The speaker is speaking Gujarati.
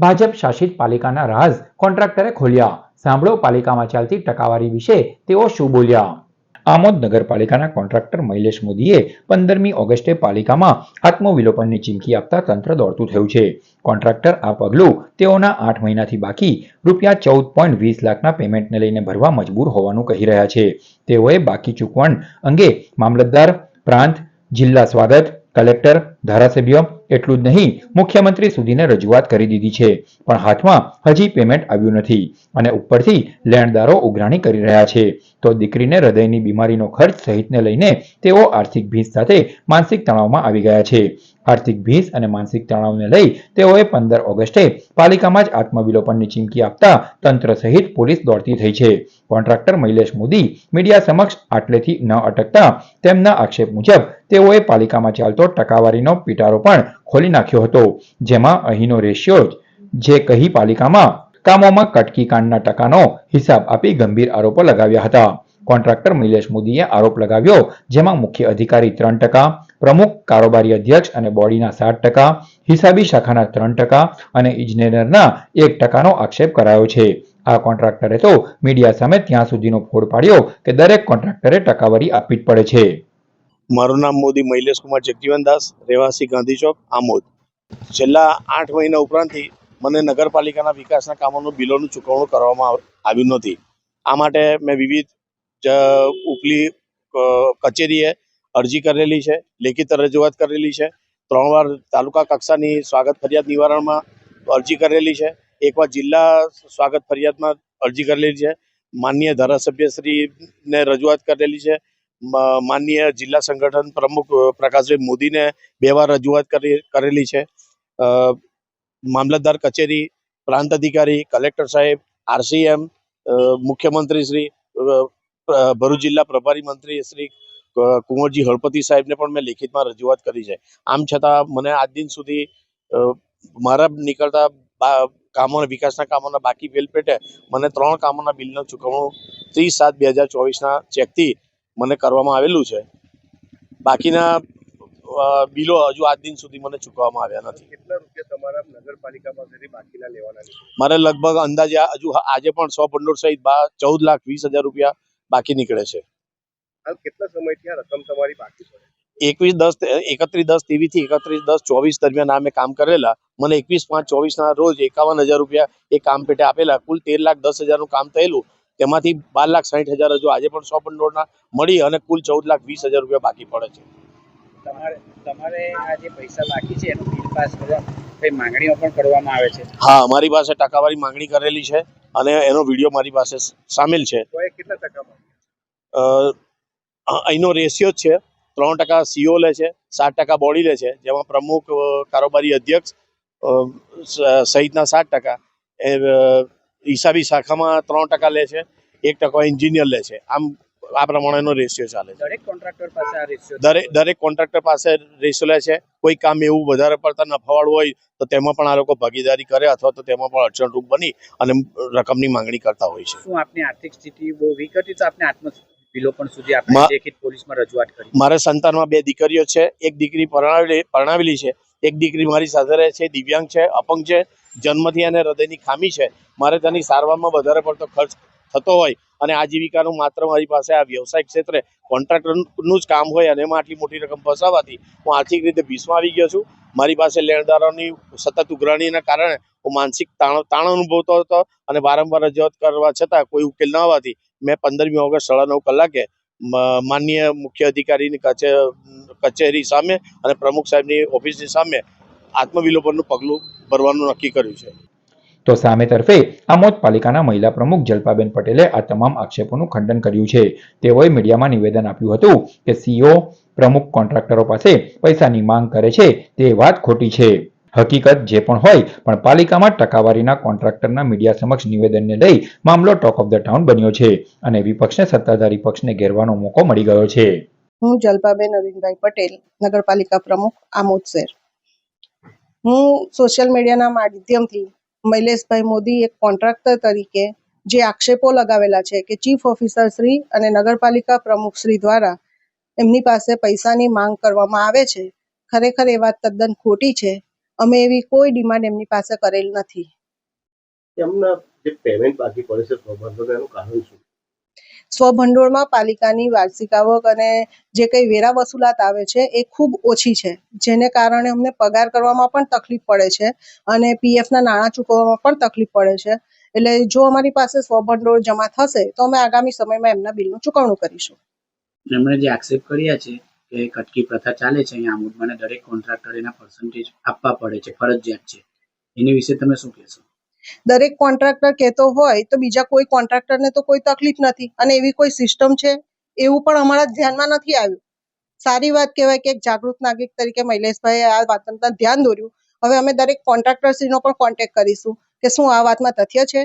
ભાજપ શાસિત પાલિકાના રાજ કોન્ટ્રાક્ટરે ખોલ્યા. સાંભળો પાલિકામાં ચાલતી ટકાવારી વિશે તેઓ શું બોલ્યા. આમોદ નગરપાલિકાના કોન્ટ્રાક્ટર મૈલેશ મોદીએ પંદરમી ઓગસ્ટે પાલિકામાં આત્મવિલોપનની ચીમકી આપતા તંત્ર દોડતું થયું છે. કોન્ટ્રાક્ટર આ પગલું તેઓના આઠ મહિનાથી બાકી રૂપિયા ચૌદ પોઈન્ટ વીસ લાખના પેમેન્ટને લઈને ભરવા મજબૂર હોવાનું કહી રહ્યા છે. તેઓએ બાકી ચૂકવણ અંગે મામલતદાર પ્રાંત, જિલ્લા સ્વાગત કલેક્ટર, ધારાસભ્ય એટલું જ નહીં, મુખ્યમંત્રી સુધીને રજૂઆત કરી દીધી છે. પણ હાથમાં હજી પેમેન્ટ આવ્યું નથી અને ઉપરથી લેણદારો ઉઘરાણી કરી રહ્યા છે. તો દીકરીને હૃદયની બીમારીનો ખર્ચ સહિતને લઈને તેઓ આર્થિક ભીંસ સાથે માનસિક તણાવમાં આવી ગયા છે. આર્થિક ભીંસ અને માનસિક તણાવને લઈ તેઓએ પંદર ઓગસ્ટે પાલિકામાં જ આત્મવિલોપનની ચીમકી આપતા તંત્ર સહિત પોલીસ દોડતી થઈ છે. કોન્ટ્રાક્ટર મૈલેશ મોદી મીડિયા સમક્ષ આટલેથી ન અટકતા તેમના આક્ષેપ મુજબ તેઓએ પાલિકામાં ચાલતો ટકાવારીનો પિટારો પણ ખોલી નાખ્યો હતો. જેમાં અહીંનો રેશિયો જે કહી પાલિકામાં કામોમાં કટકી કાંડના ટકાનો હિસાબ આપી ગંભીર આરોપો લગાવ્યા હતા. કોન્ટ્રાક્ટર મિલેશ મોદીએ આરોપ લગાવ્યો, જેમાં મુખ્ય અધિકારી ત્રણ ટકા, પ્રમુખ, કારોબારી અધ્યક્ષ અને બોડીના સાત ટકા, હિસાબી શાખાના ત્રણ ટકા અને ઇજનેરના એક ટકાનો આક્ષેપ કરાયો છે. આ કોન્ટ્રાક્ટરે તો મીડિયા સામે ત્યાં સુધીનો ફોડ પાડ્યો કે દરેક કોન્ટ્રાક્ટરે ટકાવારી આપવી જ પડે છે. મારું નામ મોદી મૈલેશ કુમાર જગજીવન દાસ, રહેવાસી ગાંધી ચોક, આમોદ. છેલ્લા આઠ મહિના ઉપરાંતથી મને નગરપાલિકાના વિકાસના કામોનું, બિલોનું ચૂકવણું કરવામાં આવ્યું નથી. આ માટે મેં વિવિધ ઉપલી કચેરીએ અરજી કરેલી છે, લેખિત રજૂઆત કરેલી છે. ત્રણ વાર તાલુકા કક્ષાની સ્વાગત ફરિયાદ નિવારણમાં અરજી કરેલી છે. એકવાર જિલ્લા સ્વાગત ફરિયાદમાં અરજી કરેલી છે. માનનીય ધારાસભ્યશ્રીને રજૂઆત કરેલી છે. માનનીય જિલ્લા સંગઠન પ્રમુખ પ્રકાશભાઈ મોદીને બે વાર રજૂઆત કરી, કરેલી છે. મામલતદાર કચેરી, પ્રાંત અધિકારી, કલેક્ટર સાહેબ, આરસીએમ મુખ્યમંત્રી શ્રી ભરૂચ જિલ્લા પ્રભારી મંત્રી શ્રી કુંવરજી હળપતિ સાહેબને પણ મેં લેખિતમાં રજૂઆત કરી છે. આમ છતાં મને આજ દિન સુધી મારા નીકળતા કામો વિકાસના કામોના બાકી બિલ પેટે મને ત્રણ કામોના બિલનું ચૂકવણું ત્રીસ સાત બે હજાર ચોવીસના ચેકથી મને કરવામાં આવેલું છે. બાકીના બિલો હજુ આજ દિન સુધી મને ચૂકવવામાં આવ્યા નથી. કેટલા રૂપિયા તમારા નગરપાલિકા પાસેથી બાકીના લેવાના મારે લગભગ અંદાજે હજુ આજે પણ સો ભંડોળ સહિત ચૌદ લાખ વીસ હજાર રૂપિયા બાકી નીકળે છે. હાલ કેટલા સમયથી આ રકમ તમારી બાકી છે એકવીસ દસ એકત્રીસ દસ તેવીસથી એકત્રીસ દસ ચોવીસ દરમિયાન આ મેં કામ કરેલા. મને એકવીસ પાંચ ચોવીસના રોજ એકાવન હજાર રૂપિયા એ કામ પેટે આપેલા. કુલ તેર લાખ દસ હજારનું કામ થયેલું. તેમાંથી બાર લાખ સાઠ હજાર હજુ આજે પણ સો ભંડોળના મળી અને કુલ ચૌદ લાખ વીસ હજાર રૂપિયા બાકી પડે છે. તમારે તમારે આ જે પૈસા બાકી છે એનું બિલ પાસ કરવા કઈ માંગણીઓ પણ કરવામાં આવે છે? હા અમારી પાસે ટકાવારી માંગણી કરેલી છે અને એનો વીડિયો મારી પાસે સામેલ છે. કેટલા ટકા અહીંનો રેશિયો જ છે. ત્રણ ટકા સીઓ લે છે સાત ટકા બોડી લે છે જેમાં પ્રમુખ કારોબારી અધ્યક્ષ સહિતના સાત ટકા. હિસાબી શાખામાં ત્રણ ટકા લે છે એક ટકો એન્જિનિયર લે છે. આમ આ પ્રમાણેનો રેશિયો ચાલે છે. દરેક કોન્ટ્રાક્ટર પાસે આ રેશિયો દરેક દરેક કોન્ટ્રાક્ટર પાસે રેશિયો લે છે. કોઈ કામ એવું વધારે પડતા નફાવાળું હોય તો તેમાં પણ આ લોકો ભાગીદારી કરે અથવા તો તેમાં પણ અડચણરૂપ બની અને રકમની માંગણી કરતા હોય છે. શું આપની આર્થિક સ્થિતિ બહુ વીક હતી તો આપને આત્મ વિલોપન સુધી આપણે લેખિત પોલીસમાં રજૂઆત કરી. મારે સંતાનમાં બે દીકરીઓ છે. એક દીકરી પરણાવેલી પરણાવેલી છે. એક દીકરી મારી સાથે રહે છે દિવ્યાંગ છે અપંગ છે. જન્મથી એને હૃદયની ખામી છે, મારે તેની સારવારમાં વધારે પડતો ખર્ચ થતો હોય અને આજીવિકાનું માત્ર મારી પાસે આ વ્યવસાય ક્ષેત્રે કોન્ટ્રાક્ટરનું જ કામ હોય અને એમાં આટલી મોટી રકમ ફસાવાથી હું આર્થિક રીતે ભીસમાં આવી ગયો છું. મારી પાસે લેણદારોની સતત ઉઘરાણીના કારણે હું માનસિક તાણ તાણ અનુભવતો હતો અને વારંવાર રજૂઆત કરવા છતાં કોઈ ઉકેલ ન આવવાથી મેં પંદરમી ઓગસ્ટ સાડા નવ કલાકે માનનીય મુખ્ય અધિકારીની કચે, કચેરી સામે અને પ્રમુખ સાહેબની ઓફિસની સામે આત્મવિલોપનનું પગલું ભરવાનું નક્કી કર્યું છે. તો સામે તરફે આમોદ પાલિકાના મહિલા પ્રમુખ જલપાબેન પટેલે આ તમામ આક્ષેપોનું ખંડન કર્યું છે. તેઓએ મીડિયામાં નિવેદન આપ્યું હતું કે સીઓ પ્રમુખ કોન્ટ્રાક્ટરો પાસે પૈસાની માંગ કરે છે તે વાત ખોટી છે. હકીકત જે પણ હોય પણ પાલિકામાં ટકાવારીના કોન્ટ્રાક્ટરના મીડિયા સમક્ષ નિવેદનને લઈ મામલો ટોક ઓફ ધ ટાઉન બન્યો છે અને વિપક્ષને સત્તાધારી પક્ષને ઘેરવાનો મોકો મળી ગયો છે. હું જલપાબેન અરવિંદભાઈ પટેલ નગરપાલિકા પ્રમુખ આમોદ શહેર. હું સોશિયલ મીડિયાના માધ્યમથી મૈલેશભાઈ મોદી એક કોન્ટ્રાક્ટર તરીકે જે આક્ષેપો લગાવેલા છે કે ચીફ ઓફિસર શ્રી અને નગરપાલિકા પ્રમુખ શ્રી દ્વારા એમની પાસે પૈસાની માંગ કરવામાં આવે છે, ખરેખર એ વાત તદ્દન ખોટી છે. અમે એવી કોઈ ડિમાન્ડ એમની પાસે કરેલ નથી. એમના જે પેમેન્ટ બાકી પડે છે એનું કારણ શું? સ્વભંડોળમાં પાલિકાની વાર્ષિક આવક અને જે કંઈ વેરા વસૂલાત આવે છે, એ ખૂબ ઓછી છે. જેને કારણે અમને પગાર કરવામાં પણ તકલીફ પડે છે અને પીએફના નાણાં ચૂકવવામાં પણ તકલીફ પડે છે. એટલે જો અમારી પાસે સ્વભંડોળ જમા થશે, તો અમે આગામી સમયમાં એમના બિલનું ચૂકવણું કરીશું. એમણે જે આક્ષેપ કર્યા છે કે કટકી પ્રથા ચાલે છે, અહીંયા આમોદમાં મને દરેક કોન્ટ્રાક્ટર એના પર્સન્ટેજ આપવા પડે છે, ફરજિયાત છે. એની વિશે તમે શું કહેશો? દરેક કોન્ટ્રાક્ટર કહેતો હોય તો બીજા કોઈ કોન્ટ્રાક્ટરને તો કોઈ તકલીફ નથી. અને એવી કોઈ સિસ્ટમ છે? એવું પણ અમારા ધ્યાનમાં નથી આવ્યું. સારી વાત કહેવાય કે એક જાગૃત નાગરિક તરીકે મૈલેશભાઈએ આ વાતનું ધ્યાન દોર્યું. હવે અમે દરેક કોન્ટ્રાક્ટરશ્રીનો પણ કોન્ટેક્ટ કરીશું કે શું આ વાતમાં તથ્ય છે?